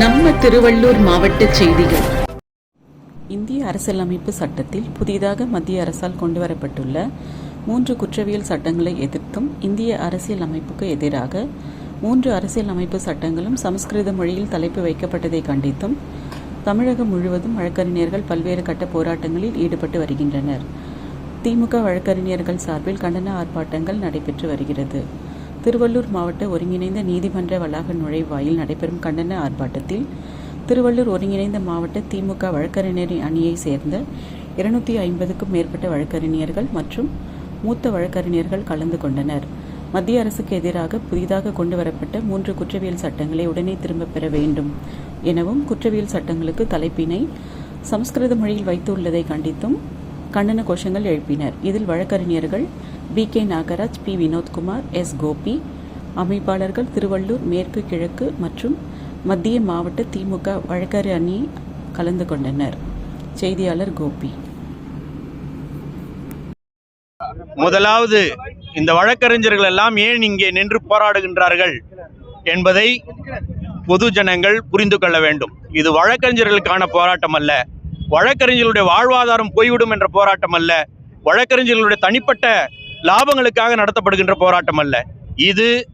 நம்ம திருவள்ளூர் மாவட்ட செய்திகள். இந்திய அரசியலமைப்பு சட்டத்தில் புதிதாக மத்திய அரசால் கொண்டுவரப்பட்டுள்ள மூன்று குற்றவியல் சட்டங்களை எதிர்த்தும் இந்திய அரசியல் அமைப்புக்கு எதிராக மூன்று அரசியல் அமைப்பு சட்டங்களும் சமஸ்கிருத மொழியில் தலைப்பு வைக்கப்பட்டதை கண்டித்தும் தமிழகம் முழுவதும் வழக்கறிஞர்கள் பல்வேறு கட்ட போராட்டங்களில் ஈடுபட்டு வருகின்றனர். திமுக வழக்கறிஞர்கள் சார்பில் கண்டன ஆர்ப்பாட்டங்கள் நடைபெற்று வருகிறது. திருவள்ளூர் மாவட்ட ஒருங்கிணைந்த நீதிமன்ற வளாக நுழைவாயில் நடைபெறும் கண்டன ஆர்ப்பாட்டத்தில் திருவள்ளூர் ஒருங்கிணைந்த மாவட்ட திமுக வழக்கறிஞர் அணியை சேர்ந்த இருநூத்தி ஐம்பதுக்கும் மேற்பட்ட வழக்கறிஞர்கள் மற்றும் மூத்த வழக்கறிஞர்கள் கலந்து கொண்டனர். மத்திய அரசுக்கு எதிராக புதிதாக கொண்டுவரப்பட்ட மூன்று குற்றவியல் சட்டங்களை உடனே திரும்பப் பெற வேண்டும் எனவும் குற்றவியல் சட்டங்களுக்கு தலைப்பினை சமஸ்கிருத மொழியில் வைத்துள்ளதை கண்டித்தும் கண்டன கோஷங்கள் எழுப்பினர். இதில் வழக்கறிஞர்கள் P K Nagaraj P Vinodkumar S Gopi. அமைப்பாளர்கள் திருவள்ளூர் மேற்கு கிழக்கு மற்றும் மத்திய மாவட்ட திமுக வழக்கறி அணி கலந்து கொண்டனர். செய்தியாளர் கோபி. முதலாவது இந்த வழக்கறிஞர்கள் எல்லாம் ஏன் இங்கே நின்று போராடுகின்றார்கள் என்பதை பொது ஜனங்கள் புரிந்து கொள்ள வேண்டும். இது வழக்கறிஞர்களுக்கான போராட்டம் அல்ல. வழக்கறிஞர்களுடைய வாழ்வாதாரம் போய்விடும் என்ற போராட்டம் அல்ல. வழக்கறிஞர்களுடைய தனிப்பட்ட லாபங்களுக்காக நடத்தப்படுகின்ற போராட்டம் அல்ல. இது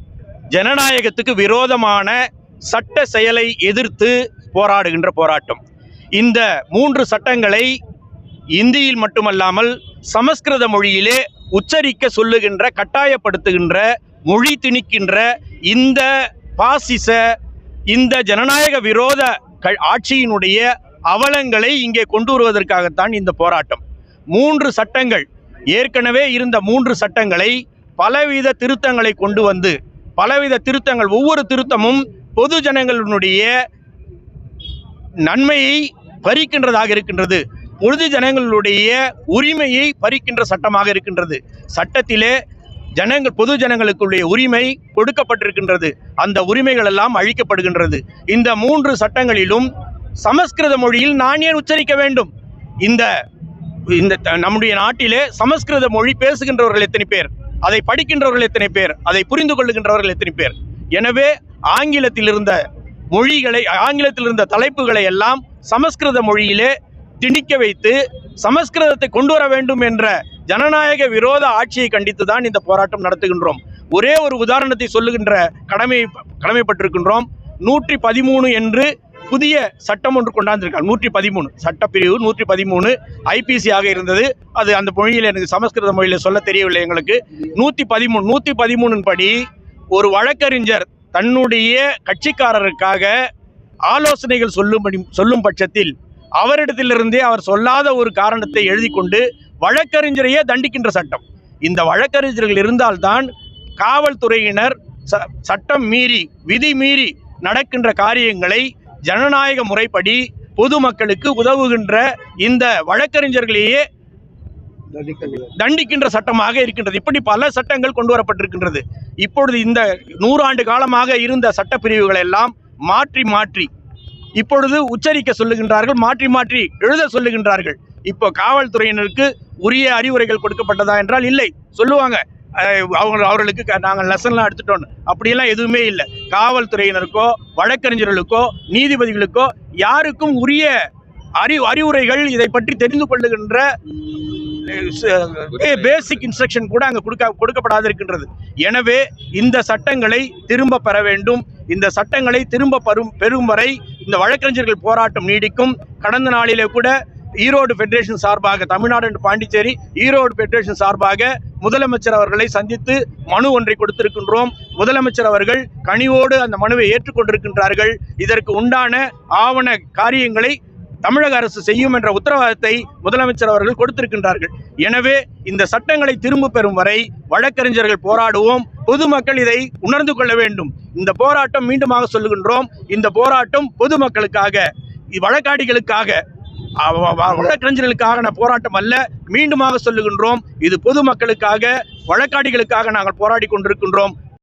ஜனநாயகத்துக்கு விரோதமான சட்ட செயலை எதிர்த்து போராடுகின்ற போராட்டம். இந்த மூன்று சட்டங்களை இந்தியில் மட்டுமல்லாமல் சமஸ்கிருத மொழியிலே உச்சரிக்க சொல்லுகின்ற கட்டாயப்படுத்துகின்ற மொழி திணிக்கின்ற இந்த பாசிச இந்த ஜனநாயக விரோத க- ஆட்சியினுடைய அவலங்களை இங்கே கொண்டு வருவதற்காகத்தான் இந்த போராட்டம். மூன்று சட்டங்கள் ஏற்கனவே இருந்த மூன்று சட்டங்களை பலவித திருத்தங்களை கொண்டு வந்து பலவித திருத்தங்கள் ஒவ்வொரு திருத்தமும் பொது ஜனங்களினுடைய நன்மையை பறிக்கின்றதாக இருக்கின்றது. பொது ஜனங்களுடைய உரிமையை பறிக்கின்ற சட்டமாக இருக்கின்றது. சட்டத்திலே ஜனங்கள் பொது ஜனங்களுக்குடைய உரிமை கொடுக்கப்பட்டிருக்கின்றது. அந்த உரிமைகள் எல்லாம் அழிக்கப்படுகின்றது. இந்த மூன்று சட்டங்களிலும் சமஸ்கிருத மொழியில் நான் ஏன் உச்சரிக்க வேண்டும்? இந்த இந்த த- நம்முடைய நாட்டிலே சமஸ்கிருத மொழி பேசுகின்றவர்கள் எத்தனை பேர்? அதை படிக்கின்றவர்கள் எத்தனை பேர்? அதை புரிந்து கொள்ளுகின்றவர்கள் எத்தனை பேர்? எனவே ஆங்கிலத்தில் இருந்த மொழிகளை ஆங்கிலத்தில் இருந்த தலைப்புகளை எல்லாம் சமஸ்கிருத மொழியிலே திணிக்க வைத்து சமஸ்கிருதத்தை கொண்டு வர வேண்டும் என்ற ஜனநாயக விரோத ஆட்சியை கண்டித்து தான் இந்த போராட்டம் நடத்துகின்றோம். ஒரே ஒரு உதாரணத்தை சொல்லுகின்ற கடமை கடமைப்பட்டிருக்கின்றோம். நூற்றி பதிமூணு என்று புதிய சட்டம் ஒன்று கொண்டாந்திருக்காங்க. நூற்றி பதிமூணு சட்டப்பிரிவு நூற்றி பதிமூணு ஐபிசி ஆக இருந்தது. அது அந்த மொழியில் எனக்கு சமஸ்கிருத மொழியில் சொல்ல தெரியவில்லை எங்களுக்கு. நூற்றி பதிமூணு நூற்றி பதிமூணின் படி ஒரு வழக்கறிஞர் தன்னுடைய கட்சிக்காரருக்காக ஆலோசனைகள் சொல்லும்படி சொல்லும் பட்சத்தில் அவரிடத்திலிருந்தே அவர் சொல்லாத ஒரு காரணத்தை எழுதி கொண்டு வழக்கறிஞரையே தண்டிக்கின்ற சட்டம். இந்த வழக்கறிஞர்கள் இருந்தால்தான் காவல்துறையினர் ச- சட்டம் மீறி விதி மீறி நடக்கின்ற காரியங்களை ஜனநாயக முறைப்படி பொதுமக்களுக்கு உதவுகின்ற இந்த வழக்கறிஞர்களையே தண்டிக்கின்ற சட்டமாக இருக்கின்றது. இப்படி பல சட்டங்கள் கொண்டு வரப்பட்டிருக்கின்றது இப்பொழுது இந்த நூறாண்டு காலமாக இருந்த சட்டப்பிரிவுகளை எல்லாம் மாற்றி மாற்றி இப்பொழுது உச்சரிக்க சொல்லுகின்றார்கள் மாற்றி மாற்றி எழுத சொல்லுகின்றார்கள். இப்போ காவல்துறையினருக்கு உரிய அறிவுரைகள் கொடுக்கப்பட்டதா என்றால் இல்லை. சொல்லுவாங்க அவங்க அவர்களுக்கு க- நாங்கள் லெசன்லாம் எடுத்துட்டோம் அப்படியெல்லாம் எதுவுமே இல்லை. காவல்துறையினருக்கோ வழக்கறிஞர்களுக்கோ நீதிபதிகளுக்கோ யாருக்கும் உரிய அறி அறிவுரைகள் இதை பற்றி தெரிந்து கொள்ளுகின்ற பேசிக் இன்ஸ்ட்ரக்ஷன் கூட அங்கே கொடுக்க கொடுக்கப்படாது இருக்கின்றது எனவே இந்த சட்டங்களை திரும்ப பெற வேண்டும். இந்த சட்டங்களை திரும்ப பெறும் பெறும் வரை இந்த வழக்கறிஞர்கள் போராட்டம் நீடிக்கும். கடந்த நாளிலே கூட ஈரோடு ஃபெடரேஷன் சார்பாக தமிழ்நாடு அண்ட் பாண்டிச்சேரி ஈரோடு ஃபெடரேஷன் சார்பாக முதலமைச்சர் அவர்களை சந்தித்து மனு ஒன்றை கொடுத்திருக்கின்றோம். முதலமைச்சர் அவர்கள் கனிவோடு அந்த மனுவை ஏற்றுக்கொண்டிருக்கின்றார்கள். இதற்கு உண்டான ஆவண காரியங்களை தமிழக அரசு செய்யும் என்ற உத்தரவாதத்தை முதலமைச்சர் அவர்கள் கொடுத்திருக்கின்றார்கள். எனவே இந்த சட்டங்களை திரும்ப பெறும் வரை வழக்கறிஞர்கள் போராடுவோம். பொதுமக்கள் இதை உணர்ந்து கொள்ள வேண்டும். இந்த போராட்டம் மீண்டுமாக சொல்லுகின்றோம். இந்த போராட்டம் பொதுமக்களுக்காக வழக்காடிகளுக்காக வழக்கறிஞர்களுக்கான போராட்டம் அல்ல. மீண்டுமாக சொல்லுகின்றோம் இது பொதுமக்களுக்காக வழக்காடிகளுக்காக நாங்கள் போராடி கொண்டிருக்கின்றோம்.